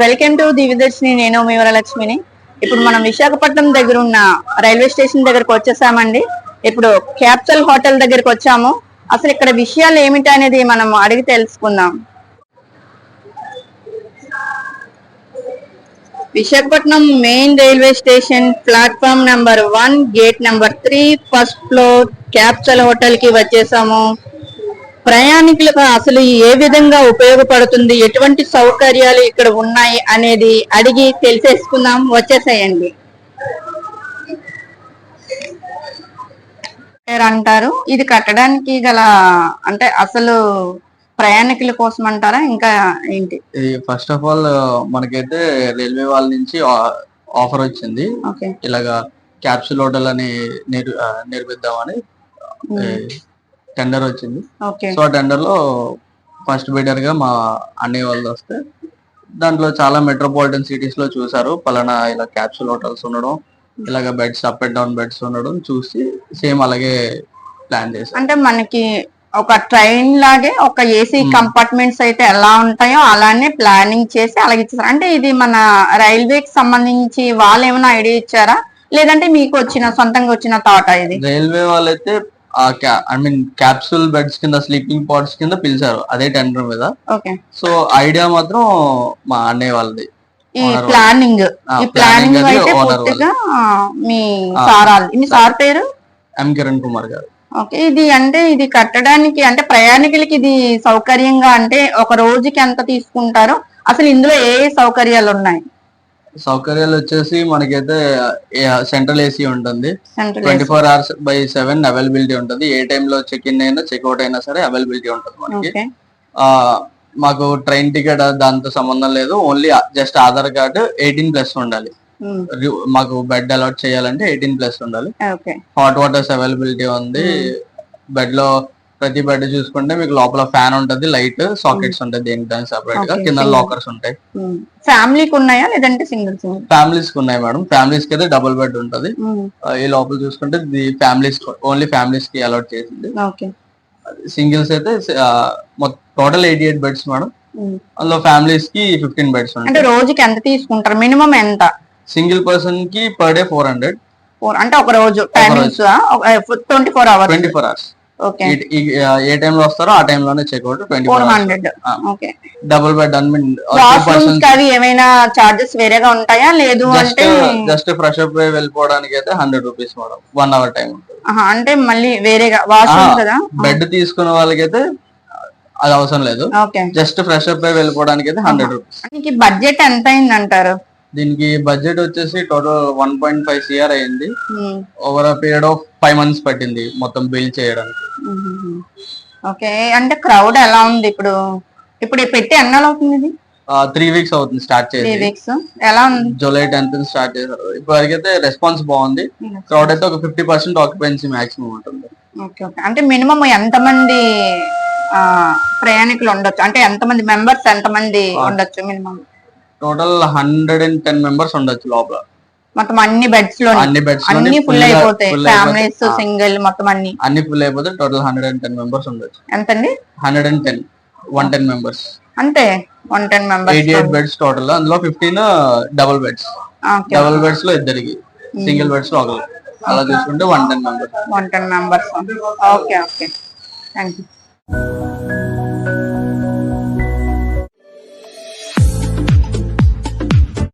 Welcome to Divyadarshini నేను మీ వరలక్ష్మిని. ఇప్పుడు మనం విశాఖపట్నం దగ్గర ఉన్న రైల్వే స్టేషన్ దగ్గరకు వచ్చేసామండి. ఇప్పుడు క్యాప్చల్ హోటల్ దగ్గరకు వచ్చాము. అసలు ఇక్కడ విషయాలు ఏమిటి అనేది మనం అడిగి తెలుసుకుందాం. Visakhapatnam main railway station platform number one gate number three first floor capsule హోటల్కి వచ్చేసాము. ప్రయాణికులకు అసలు ఏ విధంగా ఉపయోగపడుతుంది? ఎటువంటి సౌకర్యాలు ఇక్కడ ఉన్నాయి అనేది అడిగి తెలిసేసుకుందాం. వచ్చేసేయండి. పేరు అంటారు. ఇది కట్టడానికి గల అంటే అసలు ప్రయాణికుల కోసం అంటారా? ఇంకా ఏంటి? ఇది ఫస్ట్ ఆఫ్ ఆల్ మనకైతే రైల్వే వాళ్ళ నుంచి ఆఫర్ వచ్చింది. ఓకే ఇలాగా క్యాప్సూల్ హోటల్ అని నిర్మిద్దామని. టెండర్ వచ్చింది. ఓకే. సో ఆ టెండర్లో ఫస్ట్ బిడర్గా మా అన్నయ్య వాళ్ళు వస్తే దాంట్లో చాలా మెట్రోపాలిటన్ సిటీస్లో చూసారు పలానా ఇలా క్యాప్సూల్ హోటల్స్ ఉండడం ఇలాగ beds up and down beds ఉండడం చూసి సేమ్ అలాగే ప్లాన్ చేశారు. అంటే మనకి ఒక ట్రైన్ లాగే ఒక ఏసీ. కంపార్ట్మెంట్స్ అయితే ఎలా ఉంటాయో అలానే ప్లానింగ్ చేసి అలాగే ఇచ్చేసారు. అంటే ఇది మన రైల్వేకి సంబంధించి వాళ్ళు ఏమైనా ఐడియా ఇచ్చారా? లేదంటే మీకు వచ్చిన సొంతంగా వచ్చిన థాట్ ఇది? రైల్వే వాళ్ళైతే uh I mean capsule beds కింద స్లీపింగ్ పాడ్స్ కింద పిలిచారు. అదే టెండర్ మీద. ఓకే. సో ఐడియా మాత్రం మా అన్నయ్య వాళ్ళది. ఈ ప్లానింగ్ ఈ ప్లానింగ్ అయితే పూర్తిగా మీ ఆ. సారాలు. మీ సార్ పేరు? ఎం కిరణ్ కుమార్ గారు. ఓకే. ఇది అంటే ఇది కట్టడానికి అంటే ప్రయాణికులకి ఇది సౌకర్యంగా అంటే ఒక రోజుకి ఎంత తీసుకుంటారో అసలు ఇందులో ఏ ఏ సౌకర్యాలు ఉన్నాయి? సౌకర్యాలు వచ్చేసి మనకైతే సెంట్రల్ ఏసీ ఉంటుంది. Twenty four hours by seven availability ఉంటుంది. ఏ లో చెక్ ఇన్ అయినా చెక్అవుట్ అయినా సరే అవైలబిలిటీ ఉంటుంది మనకి. మాకు ట్రైన్ టికెట్ దాంతో సంబంధం లేదు. Only just Aadhaar card eighteen plus ఉండాలి. మాకు బెడ్ అలాట్ చేయాలంటే ఎయిటీన్ ప్లస్ ఉండాలి. హాట్ వాటర్స్ అవైలబిలిటీ ఉంది. బెడ్లో ప్రతి బెడ్ చూసుకుంటే మీకు లోపల ఫ్యాన్ ఉంటది లైట్ సాకెట్స్ ఉంటాయి దేనికి దానికి సపరేట్గా. కింద. లాకర్స్ ఉంటాయి. ఫ్యామిలీకి ఉన్నాయా లేదంటే సింగిల్ సింగిల్? ఫ్యామిలీస్కి ఉన్నాయి మేడం. ఫ్యామిలీస్కి అయితే డబుల్ బెడ్ ఉంటది. ఈ లోపల చూసుకుంటే ది ఫ్యామిలీస్ ఓన్లీ ఫ్యామిలీస్కి అలాట్ చేసింది. సింగిల్స్ అయితే total eighty eight beds madam. అందులో ఫ్యామిలీస్కి ఫిఫ్టీన్ బెడ్స్ అంటే ఉంటాయి. రోజుకి ఎంత తీసుకుంటారు? మినిమం ఎంత? సింగిల్ పర్సన్కి పర్ డే ఫోర్ హండ్రెడ్ అంటే ఒక రోజు timings twenty four hours twenty four hours ఏ టైం లో వస్తారో ఆ టైం లోనే checkout twenty four hundred. Double bed అవి ఏమైనా చార్జెస్ వేరేగా ఉంటాయా? లేదు అంటే జస్ట్ ఫ్రెష్ అప్ వెళ్ళిపోవడానికి అయితే hundred rupees madam. One hour time అంటే మళ్ళీ వేరేగా వాష్రూమ్ కదా? బెడ్ తీసుకున్న వాళ్ళకైతే అది అవసరం లేదు. జస్ట్ ఫ్రెష్ అప్ వెళ్ళిపోవడానికి అయితే హండ్రెడ్ రూపీస్. మీకు బడ్జెట్ ఎంత అయింది అంటారు దీనికి బడ్జెట్ వచ్చేసి total one point five CR అయింది. Over a period of five months పట్టింది మొత్తం బిల్ చేయడానికి. ఓకే. అంటే క్రౌడ్ ఎలా ఉంది ఇప్పుడు? ఇప్పుడు పెట్టి ఎన్నాళ్ళు అవుతుంది ఇది? త్రీ వీక్స్ అవుతుంది స్టార్ట్ చేసి వీక్స్ ఎలా ఉంది? జూలై టెన్త్ స్టార్ట్ చేశారు. ఇప్పటివరకు అయితే రెస్పాన్స్ బాగుంది. క్రౌడ్ అయితే ఒక ఫిఫ్టీ పర్సెంట్ ఆక్యుపెన్సీ మాక్సిమం ఉంటుంది. Okay okay. అంటే మినిమం ఎంతమంది ఆ, ప్రయాణికులు ఉండొచ్చు? అంటే ఎంతమంది మెంబర్స్ ఎంతమంది ఆ. ఉండొచ్చు minimum? Total hundred and ten members ఉండొచ్చు లోపల. మొత్తం అన్ని బెడ్స్లో అన్ని బెడ్స్ అన్ని ఫుల్ అయిపోతాయి. ఫ్యామిలీస్ సింగిల్ మొత్తం అన్ని. అన్ని ఫుల్ అయిపోతే total hundred and ten members ఉండొచ్చు. ఎంతండి? Hundred and ten one ten members అంతే. One ten members eighty eight beds total అందులో ఫిఫ్టీన్ డబుల్ బెడ్స్ డబుల్ బెడ్స్లో ఇద్దరికి. సింగిల్ బెడ్స్లో ఒకరు. అలా చూసుకుంటే one ten members one ten members okay okay. Thank you